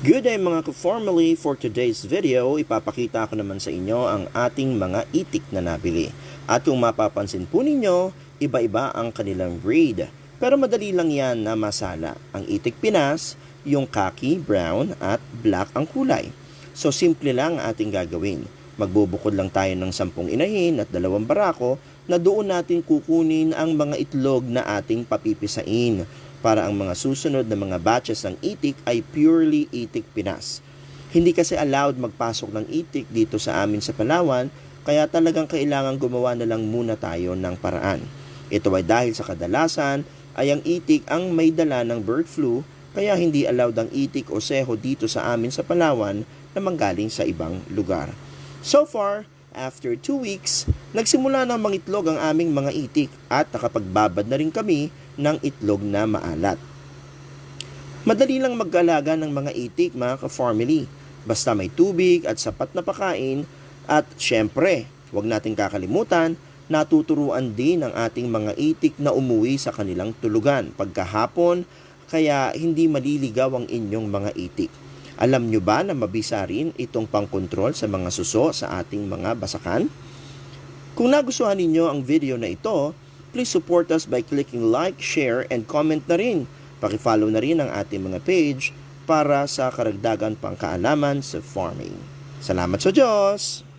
Good day mga ka-formally, for today's video, ipapakita ko naman sa inyo ang ating mga itik na nabili. At kung mapapansin po ninyo, iba-iba ang kanilang breed. Pero madali lang yan na masala. Ang itik Pinas, yung khaki, brown at black ang kulay. So simple lang ang ating gagawin. Magbubukod lang tayo ng sampung inahin at dalawang barako na doon natin kukunin ang mga itlog na ating papipisain para ang mga susunod na mga batches ng itik ay purely itik Pinas. Hindi kasi allowed magpasok ng itik dito sa amin sa Palawan, kaya talagang kailangan gumawa na lang muna tayo ng paraan. Ito ay dahil sa kadalasan ay ang itik ang may dala ng bird flu, kaya hindi allowed ang itik o seho dito sa amin sa Palawan na manggaling sa ibang lugar. So far, after 2 weeks, nagsimula na mangitlog ang aming mga itik at nakapagbabad na rin kami ng itlog na maalat. Madali lang mag-alaga ng mga itik mga ka-family. Basta may tubig at sapat na pakain at syempre, huwag nating kakalimutan, natuturuan din ang ating mga itik na umuwi sa kanilang tulugan pagkahapon kaya hindi maliligaw ang inyong mga itik. Alam nyo ba na mabisa rin itong pangkontrol sa mga suso sa ating mga basakan? Kung nagustuhan ninyo ang video na ito, please support us by clicking like, share, and comment na rin. Pakifollow na rin ang ating mga page para sa karagdagan pang kaalaman sa farming. Salamat sa Diyos!